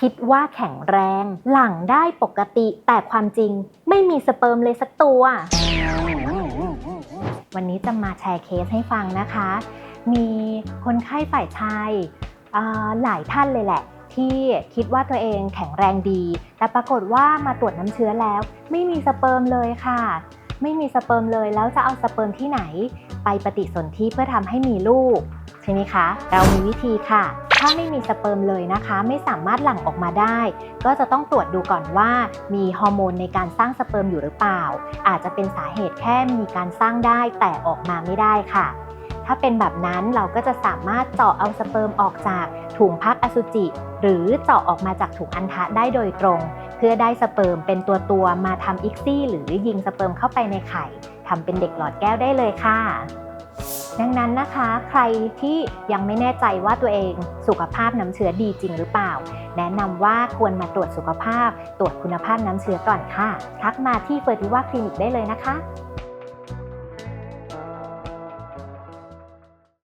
คิดว่าแข็งแรง หลังได้ปกติแต่ความจริงไม่มีสเปิร์มเลยสักตัว วันนี้จะมาแชร์เคสให้ฟังนะคะ มีคนไข้ฝ่ายชายหลายท่านเลยแหละ ที่คิดว่าตัวเองแข็งแรงดี แต่ปรากฏว่ามาตรวจน้ำเชื้อแล้ว ไม่มีสเปิร์มเลยค่ะ ไม่มีสเปิร์มเลยแล้วจะเอาสเปิร์มที่ไหน ไปปฏิสนธิเพื่อทำให้มีลูก ใช่ไหมคะ เรามีวิธีค่ะ ถ้าไม่มีสเปิร์มเลยนะคะ ไม่สามารถหลั่งออกมาได้ ก็จะต้องตรวจดูก่อนว่ามีฮอร์โมนในการสร้างสเปิร์มอยู่หรือเปล่า อาจจะเป็นสาเหตุแค่มีการสร้างได้แต่ออกมาไม่ได้ค่ะ ถ้าเป็นแบบนั้นเราก็จะสามารถเจาะเอาสเปิร์มออกจากถุงพักอสุจิ หรือเจาะออกมาจากถุงอันทะได้โดยตรง เพื่อได้สเปิร์มเป็นตัวตัวมาทำอิกซี่หรือยิงสเปิร์มเข้าไปในไข่ทำเป็นเด็กหลอดแก้วได้เลยค่ะ ดังนั้นนะคะ ใครที่ยังไม่แน่ใจว่าตัวเองสุขภาพน้ำเชื้อดีจริงหรือเปล่า แนะนำว่าควรมาตรวจสุขภาพ ตรวจคุณภาพน้ำเชื้อก่อนค่ะ ทักมาที่เฟอร์ติว่าคลินิกได้เลยนะคะ